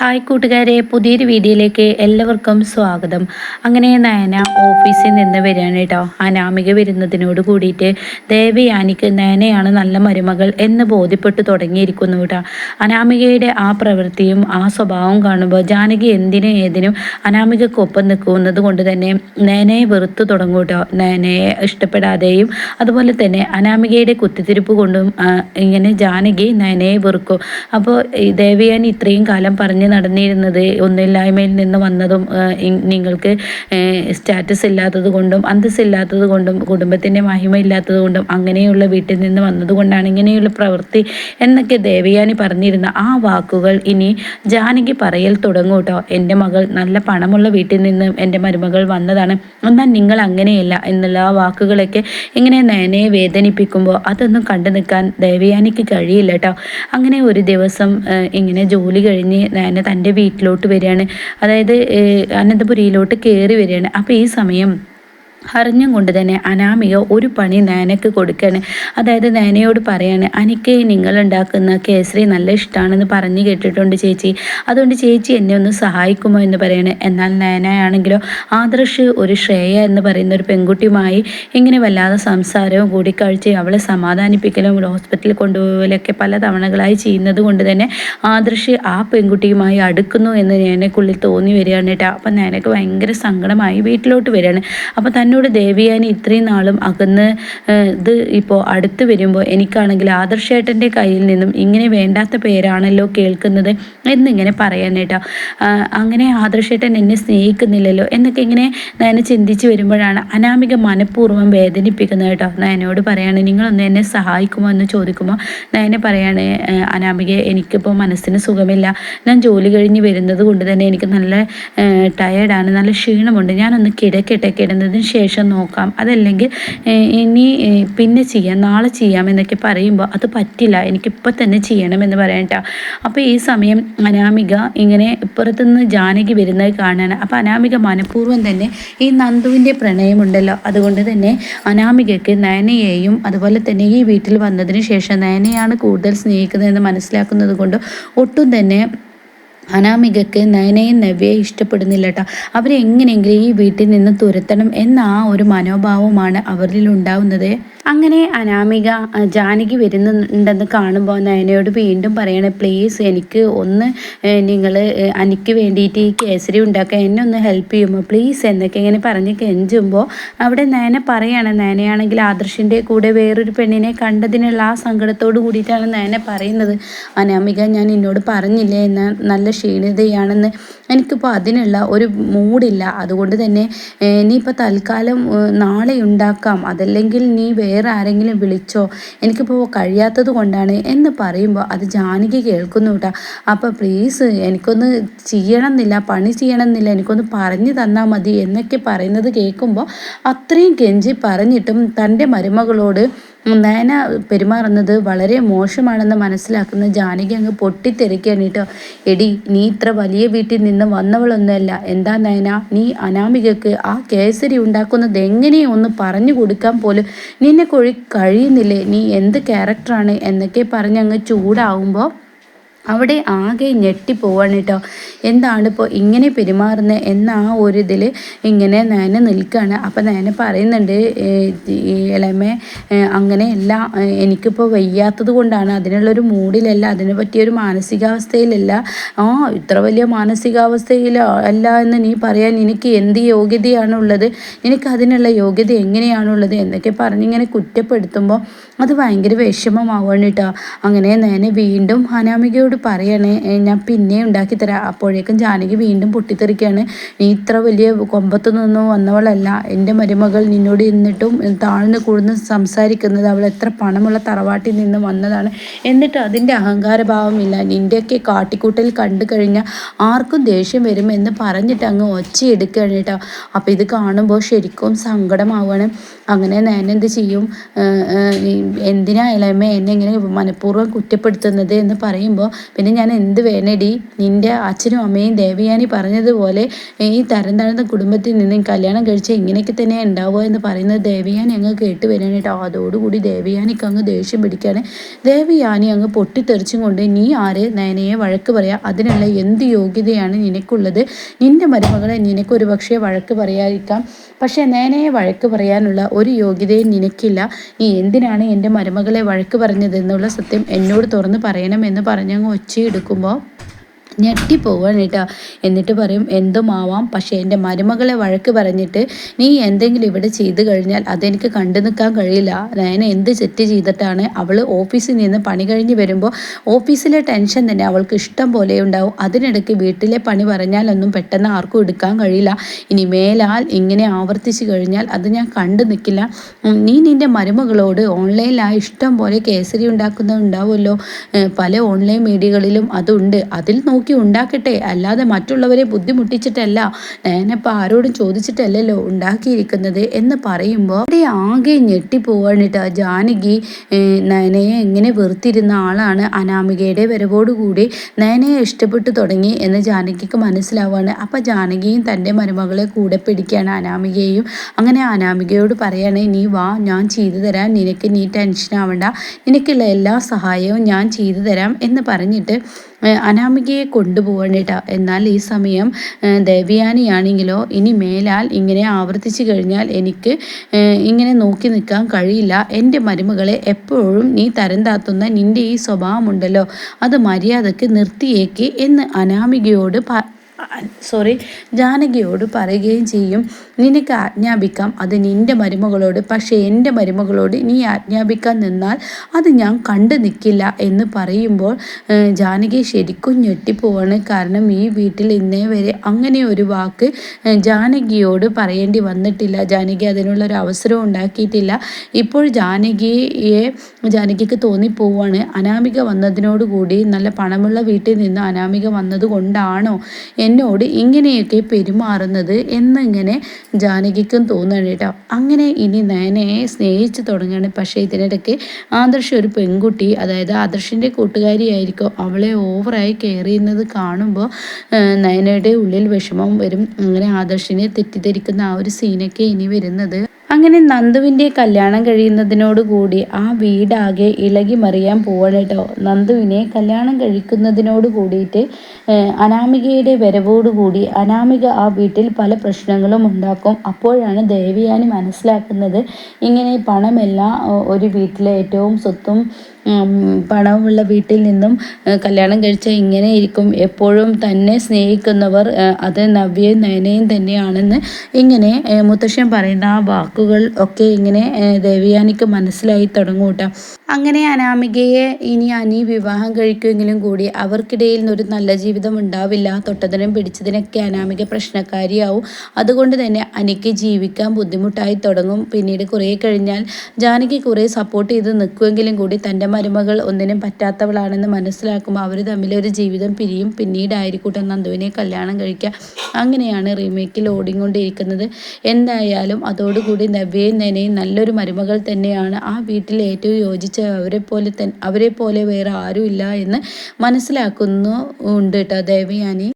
Hi കൂട്ടുകാരെ പുതിയൊരു വീഡിയോയിലേക്ക് എല്ലാവർക്കും സ്വാഗതം. അങ്ങനെ നയന ഓഫീസിൽ നിന്ന് വരികയാണ് കേട്ടോ. അനാമിക വരുന്നതിനോട് കൂടിയിട്ട് ദേവയാനിക്ക് നയനയാണ് നല്ല മരുമകൾ എന്ന് ബോധ്യപ്പെട്ടു തുടങ്ങിയിരിക്കുന്നു കേട്ടോ. അനാമികയുടെ ആ പ്രവൃത്തിയും ആ സ്വഭാവവും കാണുമ്പോൾ ജാനകി എന്തിനും ഏതിനും അനാമികക്കൊപ്പം നിൽക്കുന്നത് കൊണ്ട് തന്നെ നയനയെ വെറുത്തു തുടങ്ങും കേട്ടോ. നയനയെ ഇഷ്ടപ്പെടാതെയും അതുപോലെ തന്നെ അനാമികയുടെ കുത്തിത്തിരിപ്പ് കൊണ്ടും ഇങ്ങനെ ജാനകി നയനയെ വെറുക്കും. അപ്പോൾ ദേവയാനി ഇത്രയും കാലം പറഞ്ഞ് നടന്നിരുന്നത് ഒന്നില്ലായ്മയിൽ നിന്ന് വന്നതും നിങ്ങൾക്ക് സ്റ്റാറ്റസ് ഇല്ലാത്തത് കൊണ്ടും അന്തസ്സില്ലാത്തത് കൊണ്ടും കുടുംബത്തിന്റെ മഹിമ ഇല്ലാത്തത് കൊണ്ടും അങ്ങനെയുള്ള വീട്ടിൽ നിന്ന് വന്നതുകൊണ്ടാണ് ഇങ്ങനെയുള്ള പ്രവൃത്തി എന്നൊക്കെ ദേവയാനി പറഞ്ഞിരുന്ന ആ വാക്കുകൾ ഇനി ജാനകി പറയൽ തുടങ്ങും കേട്ടോ എന്റെ മകൾ നല്ല പണമുള്ള വീട്ടിൽ നിന്ന് എന്റെ മരുമകൾ വന്നതാണ്. എന്നാൽ നിങ്ങൾ അങ്ങനെയല്ല എന്നുള്ള ആ വാക്കുകളൊക്കെ ഇങ്ങനെ നയനയെ വേദനിപ്പിക്കുമ്പോൾ അതൊന്നും കണ്ടു നിൽക്കാൻ ദേവയാനിക്ക് കഴിയില്ല കേട്ടോ അങ്ങനെ ഒരു ദിവസം ഇങ്ങനെ ജോലി കഴിഞ്ഞ് നയന തന്റെ വീട്ടിലോട്ട് വരികയാണ്. അതായത് അനന്തപുരിയിലോട്ട് കയറി വരികയാണ്. അപ്പോൾ ഈ സമയം അറിഞ്ഞും കൊണ്ട് തന്നെ അനാമിക ഒരു പണി നയനക്ക് കൊടുക്കുകയാണ് അതായത് നയനയോട് പറയാണ് അനിക്ക് നിങ്ങൾ ഉണ്ടാക്കുന്ന കേസരി നല്ല ഇഷ്ടമാണെന്ന് പറഞ്ഞു കേട്ടിട്ടുണ്ട് ചേച്ചി. അതുകൊണ്ട് ചേച്ചി എന്നെ ഒന്ന് സഹായിക്കുമോ എന്ന് പറയാണ്. എന്നാൽ നയനയാണെങ്കിലോ ആദർശ് ഒരു ശ്രേയ എന്ന് പറയുന്ന ഒരു പെൺകുട്ടിയുമായി ഇങ്ങനെ വല്ലാതെ സംസാരവും കൂടിക്കാഴ്ചയും അവളെ സമാധാനിപ്പിക്കലും ഹോസ്പിറ്റലിൽ കൊണ്ടുപോകലൊക്കെ പല തവണകളായി ചെയ്യുന്നത് കൊണ്ട് തന്നെ ആദർശ് ആ പെൺകുട്ടിയുമായി അടുക്കുന്നു എന്ന് നയനക്കുള്ളിൽ തോന്നി വരികയാണ് കേട്ടോ അപ്പം നയനക്ക് ഭയങ്കര സങ്കടമായി വീട്ടിലോട്ട് വരികയാണ്. അപ്പോൾ തന്നെ എന്നോട് ദേവിയാനി ഇത്രയും നാളും അകന്ന് ഇത് ഇപ്പോൾ അടുത്ത് വരുമ്പോൾ എനിക്കാണെങ്കിൽ ആദർശേട്ടന്റെ കയ്യിൽ നിന്നും ഇങ്ങനെ വേണ്ടാത്ത പേരാണല്ലോ കേൾക്കുന്നത് എന്നിങ്ങനെ പറയാനേട്ടോ. അങ്ങനെ ആദർശേട്ടൻ എന്നെ സ്നേഹിക്കുന്നില്ലല്ലോ എന്നൊക്കെ ഇങ്ങനെ നയന ചിന്തിച്ച് വരുമ്പോഴാണ് അനാമിക മനഃപൂർവം വേദനിപ്പിക്കുന്നത് കേട്ടോ. നയനോട് പറയാണ് നിങ്ങളൊന്ന് എന്നെ സഹായിക്കുമോ എന്ന് ചോദിക്കുമ്പോൾ നയന പറയാണ് അനാമിക എനിക്കിപ്പോൾ മനസ്സിന് സുഖമില്ല. ഞാൻ ജോലി കഴിഞ്ഞ് വരുന്നത് കൊണ്ട് തന്നെ എനിക്ക് നല്ല ടയേർഡാണ് നല്ല ക്ഷീണമുണ്ട്. ഞാനൊന്ന് കിടക്കട്ടെ കിടന്നതിന് ശേഷം നോക്കാം. അതല്ലെങ്കിൽ ഇനി പിന്നെ ചെയ്യാം നാളെ ചെയ്യാം എന്നൊക്കെ പറയുമ്പോൾ അത് പറ്റില്ല എനിക്കിപ്പോൾ തന്നെ ചെയ്യണം എന്ന് പറയണ്ട അപ്പോൾ ഈ സമയം അനാമിക ഇങ്ങനെ ഇപ്പുറത്തുനിന്ന് ജാനകി വരുന്നത് കാണാനാണ്. അപ്പോൾ അനാമിക മനഃപൂർവം തന്നെ ഈ നന്ദുവിന്റെ പ്രണയമുണ്ടല്ലോ. അതുകൊണ്ട് തന്നെ അനാമികയ്ക്ക് നയനയെയും അതുപോലെ തന്നെ ഈ വീട്ടിൽ വന്നതിന് ശേഷം നയനയാണ് കൂടുതൽ സ്നേഹിക്കുന്നതെന്ന് മനസ്സിലാക്കുന്നത് കൊണ്ട് ഒട്ടും തന്നെ അനാമികയ്ക്ക് നയനയും നവ്യയെ ഇഷ്ടപ്പെടുന്നില്ല കേട്ടോ അവരെ എങ്ങനെയെങ്കിലും ഈ വീട്ടിൽ നിന്ന് തുരത്തണം എന്ന ആ ഒരു മനോഭാവമാണ് അവരിൽ ഉണ്ടാവുന്നത് അങ്ങനെ അനാമിക ജാനകി വരുന്നുണ്ടെന്ന് കാണുമ്പോൾ നയനയോട് വീണ്ടും പറയണേ പ്ലീസ് എനിക്ക് ഒന്ന് നിങ്ങൾ അനിക്ക് വേണ്ടിയിട്ട് ഈ കേസരി ഉണ്ടാക്കാൻ എന്നെ ഒന്ന് ഹെൽപ്പ് ചെയ്യുമോ? പ്ലീസ് എന്നൊക്കെ ഇങ്ങനെ പറഞ്ഞ് കെഞ്ചുമ്പോൾ അവിടെ നയന പറയാണ് നയനയാണെങ്കിൽ ആദർശിന്റെ കൂടെ വേറൊരു പെണ്ണിനെ കണ്ടതിനുള്ള ആ സങ്കടത്തോട് കൂടിയിട്ടാണ് നയന പറയുന്നത്. അനാമിക ഞാൻ എന്നോട് പറഞ്ഞില്ലേ എന്നാൽ നല്ല ക്ഷീണിതയാണെന്ന്. എനിക്കിപ്പോൾ അതിനുള്ള ഒരു മൂഡില്ല അതുകൊണ്ട് തന്നെ നീ ഇനിയിപ്പോൾ തൽക്കാലം നാളെ ഉണ്ടാക്കാം. അതല്ലെങ്കിൽ നീ വേറെ ആരെങ്കിലും വിളിച്ചോ എനിക്കിപ്പോൾ കഴിയാത്തത് കൊണ്ടാണ് എന്ന് പറയുമ്പോൾ അത് ജാനകി കേൾക്കുന്നു കേട്ടോ അപ്പോൾ പ്ലീസ് എനിക്കൊന്ന് ചെയ്യണം എന്നില്ല പണി ചെയ്യണം എന്നില്ല എനിക്കൊന്ന് പറഞ്ഞു തന്നാൽ മതി എന്നൊക്കെ പറയുന്നത് കേൾക്കുമ്പോൾ അത്രയും കെഞ്ചി പറഞ്ഞിട്ടും തന്റെ മരുമകളോട് നയന പെരുമാറുന്നത് വളരെ മോശമാണെന്ന് മനസ്സിലാക്കുന്ന ജാനകി അങ്ങ് പൊട്ടിത്തെറിക്കുകയാണ് കേട്ടോ എടി നീ ഇത്ര വലിയ വീട്ടിൽ നിന്ന് വന്നവളൊന്നുമല്ല. എന്താ നയന? നീ അനാമികക്ക് ആ കേസരി ഉണ്ടാക്കുന്നത് എങ്ങനെയൊന്ന് പറഞ്ഞു കൊടുക്കാൻ പോലും നിന്നെ കൊഴി കഴിയുന്നില്ലേ? നീ എന്ത് ക്യാരക്ടറാണ് എന്നൊക്കെ പറഞ്ഞങ്ങ് ചൂടാവുമ്പോൾ അവിടെ ആകെ ഞെട്ടിപ്പോവാണ് കേട്ടോ എന്താണ് ഇപ്പോൾ ഇങ്ങനെ പെരുമാറുന്നത് എന്ന ആ ഒരു ഇതിൽ ഇങ്ങനെ നയന നിൽക്കുകയാണ് അപ്പം നയന പറയുന്നുണ്ട് ഇളമ അങ്ങനെയല്ല എനിക്കിപ്പോൾ വയ്യാത്തത് കൊണ്ടാണ്. അതിനുള്ളൊരു മൂഡിലല്ല അതിനെ പറ്റിയൊരു മാനസികാവസ്ഥയിലല്ല. ആ ഇത്ര വലിയ മാനസികാവസ്ഥയിൽ അല്ല എന്ന് നീ പറയാൻ എനിക്ക് എന്ത് യോഗ്യതയാണുള്ളത്? എനിക്ക് അതിനുള്ള യോഗ്യത എങ്ങനെയാണുള്ളത്? എന്നൊക്കെ പറഞ്ഞിങ്ങനെ കുറ്റപ്പെടുത്തുമ്പോൾ അത് ഭയങ്കര വിഷമമാവാണ് കേട്ടോ അങ്ങനെ നേനെ വീണ്ടും അനാമികയോട് പറയണേ ഞാൻ പിന്നെ ഉണ്ടാക്കി തരാം. അപ്പോഴേക്കും ജാനകി വീണ്ടും പൊട്ടിത്തെറിക്കുകയാണ് നീ ഇത്ര വലിയ കൊമ്പത്ത് നിന്നും വന്നവളല്ല. എന്റെ മരുമകൾ നിന്നോട് ഇന്നിട്ടും താഴ്ന്ന് കൂടുന്ന് സംസാരിക്കുന്നത് അവൾ എത്ര പണമുള്ള തറവാട്ടിൽ നിന്ന് വന്നതാണ്. എന്നിട്ട് അതിന്റെ അഹങ്കാരഭാവമില്ല. നിന്റെയൊക്കെ കാട്ടിക്കൂട്ടൽ കണ്ടു കഴിഞ്ഞാൽ ആർക്കും ദേഷ്യം വരുമെന്ന് പറഞ്ഞിട്ട് അങ്ങ് ഒച്ചയെടുക്കുകയാണ് കേട്ടോ. അപ്പോൾ ഇത് കാണുമ്പോൾ ശരിക്കും സങ്കടമാവുകയാണ്. അങ്ങനെ ഞാൻ എന്ത് ചെയ്യും? എന്തിനാ ഇളമ എന്നെ ഇങ്ങനെ മനഃപൂർവം കുറ്റപ്പെടുത്തുന്നത് എന്ന് പറയുമ്പോൾ പിന്നെ ഞാൻ എന്ത് വേണേടി? നിന്റെ അച്ഛനും അമ്മയും ദേവയാനി പറഞ്ഞതുപോലെ ഈ തരം താഴ്ന്ന കുടുംബത്തിൽ നിന്ന് കല്യാണം കഴിച്ചാൽ ഇങ്ങനെയൊക്കെ തന്നെ ഉണ്ടാവുക എന്ന് പറയുന്നത് ദേവയാനി അങ്ങ് കേട്ട് വരാനായിട്ടോ അതോടുകൂടി ദേവയാനിക്ക് അങ്ങ് ദേഷ്യം പിടിക്കുകയാണ്. ദേവയാനി അങ്ങ് പൊട്ടിത്തെറിച്ചും കൊണ്ട് നീ ആര്? നയനയെ വഴക്ക് പറയാ. അതിനുള്ള എന്ത് യോഗ്യതയാണ് നിനക്കുള്ളത്? നിന്റെ മരുമകളെ നിനക്കൊരു പക്ഷേ വഴക്ക് പറയാതിരിക്കാം. പക്ഷേ നയനയെ വഴക്ക് പറയാനുള്ള ഒരു യോഗ്യതയും നിനക്കില്ല. നീ എന്തിനാണ് എന്റെ മരുമകളെ വഴക്ക് പറഞ്ഞതെന്നുള്ള സത്യം എന്നോട് തുറന്ന് പറയണമെന്ന് പറഞ്ഞങ്ങ് ഒച്ചയെടുക്കുമ്പോൾ ഞെട്ടിപ്പോവാണ് കേട്ടോ. എന്നിട്ട് പറയും എന്തുമാവാം? പക്ഷേ എന്റെ മരുമകളെ വഴക്ക് പറഞ്ഞിട്ട് നീ എന്തെങ്കിലും ഇവിടെ ചെയ്ത് കഴിഞ്ഞാൽ അതെനിക്ക് കണ്ടു നിൽക്കാൻ കഴിയില്ല. നയന എന്ത് തെറ്റ് ചെയ്തിട്ടാണ് അവൾ ഓഫീസിൽ നിന്ന് പണി കഴിഞ്ഞ് വരുമ്പോൾ ഓഫീസിലെ ടെൻഷൻ തന്നെ അവൾക്ക് ഇഷ്ടം പോലെ ഉണ്ടാവും. അതിനിടയ്ക്ക് വീട്ടിലെ പണി പറഞ്ഞാലൊന്നും പെട്ടെന്ന് ആർക്കും എടുക്കാൻ കഴിയില്ല. ഇനി മേലാൽ ഇങ്ങനെ ആവർത്തിച്ച് കഴിഞ്ഞാൽ അത് ഞാൻ കണ്ടു നിൽക്കില്ല. നീ നിന്റെ മരുമകളോട് ഓൺലൈനിലായി ഇഷ്ടം പോലെ കേസരി ഉണ്ടാക്കുന്നുണ്ടാവുമല്ലോ പല ഓൺലൈൻ മീഡിയകളിലും അതുണ്ട്. അതിൽ നോക്കി നോക്കി ഉണ്ടാക്കട്ടെ. അല്ലാതെ മറ്റുള്ളവരെ ബുദ്ധിമുട്ടിച്ചിട്ടല്ല ഞാനിപ്പോൾ ആരോടും ചോദിച്ചിട്ടല്ലല്ലോ ഉണ്ടാക്കിയിരിക്കുന്നത് എന്ന് പറയുമ്പോൾ അവിടെ ആകെ ഞെട്ടിപ്പോവാണിട്ട്. ജാനകി നയനയെ എങ്ങനെ വെറുത്തിരുന്ന ആളാണ് അനാമികയുടെ വരവോടുകൂടി നയനയെ ഇഷ്ടപ്പെട്ടു തുടങ്ങി എന്ന് ജാനകിക്ക് മനസ്സിലാവുകയാണ് അപ്പം ജാനകിയും തന്റെ മരുമകളെ കൂടെ പിടിക്കുകയാണ് അനാമികയും അങ്ങനെ അനാമികയോട് പറയാണ് നീ വാ ഞാൻ ചെയ്തു തരാം. നിനക്ക് നീ ടെൻഷൻ ആവണ്ട നിനക്കുള്ള എല്ലാ സഹായവും ഞാൻ ചെയ്തു തരാം എന്ന് പറഞ്ഞിട്ട് അനാമികയെ കൊണ്ടുപോകണം കേട്ടോ എന്നാൽ ഈ സമയം ദേവയാനിയാണെങ്കിലോ ഇനി മേലാൽ ഇങ്ങനെ ആവർത്തിച്ചു കഴിഞ്ഞാൽ എനിക്ക് ഇങ്ങനെ നോക്കി നിൽക്കാൻ കഴിയില്ല. എന്റെ മരുമകളെ എപ്പോഴും നീ തരം താത്തുന്ന നിന്റെ ഈ സ്വഭാവമുണ്ടല്ലോ. അത് മര്യാദയ്ക്ക് നിർത്തിയേക്ക് എന്ന് അനാമികയോട് സോറി ജാനകിയോട് പറയുകയും ചെയ്യും നിനക്ക് ആജ്ഞാപിക്കാം അത് നിന്റെ മരുമകളോട് പക്ഷേ എന്റെ മരുമകളോട് നീ ആജ്ഞാപിക്കാൻ നിന്നാൽ അത് ഞാൻ കണ്ടു നിൽക്കില്ല എന്ന് പറയുമ്പോൾ ജാനകി ശരിക്കും ഞെട്ടിപ്പോവാണ്. കാരണം ഈ വീട്ടിൽ ഇന്നേ വരെ അങ്ങനെ ഒരു വാക്ക് ജാനകിയോട് പറയേണ്ടി വന്നിട്ടില്ല. ജാനകി അതിനുള്ള ഒരു അവസരം ഉണ്ടാക്കിയിട്ടില്ല. ഇപ്പോൾ ജാനകിയെ ജാനകിക്ക് തോന്നിപ്പോവാണ്. അനാമിക വന്നതിനോടുകൂടി നല്ല പണമുള്ള വീട്ടിൽ നിന്ന് അനാമിക വന്നത് കൊണ്ടാണോ എന്നോട് ഇങ്ങനെയൊക്കെ പെരുമാറുന്നത് എന്നിങ്ങനെ ജാനകിക്കും തോന്നുകയാണ് കേട്ടോ. അങ്ങനെ ഇനി നയനെ സ്നേഹിച്ചു തുടങ്ങുകയാണ്. പക്ഷേ ഇതിനിടയ്ക്ക് ആദർശ് ഒരു പെൺകുട്ടി അതായത് ആദർശിന്റെ കൂട്ടുകാരിയായിരിക്കും അവളെ ഓവറായി കെയർ ചെയ്യുന്നത് കാണുമ്പോൾ നയനയുടെ ഉള്ളിൽ വിഷമം വരും. അങ്ങനെ ആദർശിനെ തെറ്റിദ്ധരിക്കുന്ന ആ ഒരു സീനൊക്കെ ഇനി വരുന്നത് അങ്ങനെ നന്ദുവിന്റെ കല്യാണം കഴിയുന്നതിനോടുകൂടി ആ വീടാകെ ഇളകി മറിയാൻ പോവണേട്ടോ നന്ദുവിനെ കല്യാണം കഴിക്കുന്നതിനോട് കൂടിയിട്ട് അനാമികയുടെ വരവോടുകൂടി അനാമിക ആ വീട്ടിൽ പല പ്രശ്നങ്ങളും ഉണ്ടാക്കും. അപ്പോഴാണ് ദേവിയാനി മനസ്സിലാക്കുന്നത് ഇങ്ങനെ പണമെല്ലാം ഒരു വീട്ടിലെ ഏറ്റവും സ്വത്തും പണമുള്ള വീട്ടിൽ നിന്നും കല്യാണം കഴിച്ച ഇങ്ങനെ ഇരിക്കും. എപ്പോഴും തന്നെ സ്നേഹിക്കുന്നവർ അത് നവ്യയും നയനയും തന്നെയാണെന്ന് ഇങ്ങനെ മുത്തശ്ശൻ പറയുന്ന ആ വാക്കുകൾ ഒക്കെ ഇങ്ങനെ ദേവയാനിക്ക് മനസ്സിലായി തുടങ്ങൂട്ട അങ്ങനെ അനാമികയെ ഇനി അനി വിവാഹം കഴിക്കുമെങ്കിലും കൂടി അവർക്കിടയിൽ ഒരു നല്ല ജീവിതം ഉണ്ടാവില്ല. തൊട്ടതിനും പിടിച്ചതിനൊക്കെ അനാമിക പ്രശ്നക്കാരിയാവും. അതുകൊണ്ട് തന്നെ അനിക്ക് ജീവിക്കാൻ ബുദ്ധിമുട്ടായി തുടങ്ങും. പിന്നീട് കുറേ കഴിഞ്ഞാൽ ജാനകി കുറേ സപ്പോർട്ട് ചെയ്ത് നിൽക്കുമെങ്കിലും കൂടി തന്റെ മരുമകൾ ഒന്നിനും പറ്റാത്തവളാണെന്ന് മനസ്സിലാക്കുമ്പോൾ അവർ തമ്മിലൊരു ജീവിതം പിരിയും. പിന്നീടായിരിക്കൂട്ടെ നന്ദുവിനെ കല്യാണം കഴിക്കുക അങ്ങനെയാണ് റീമേക്കിൽ ഓടിക്കൊണ്ടിരിക്കുന്നത്. എന്തായാലും അതോടുകൂടി നവ്യയും നനയും നല്ലൊരു മരുമകൾ തന്നെയാണ്. ആ വീട്ടിൽ ഏറ്റവും യോജിച്ച അവരെ പോലെ തന്നെ അവരെ പോലെ വേറെ ആരുമില്ല എന്ന് മനസ്സിലാക്കുന്നു ഉണ്ട് കേട്ടോ ദേവയാനി.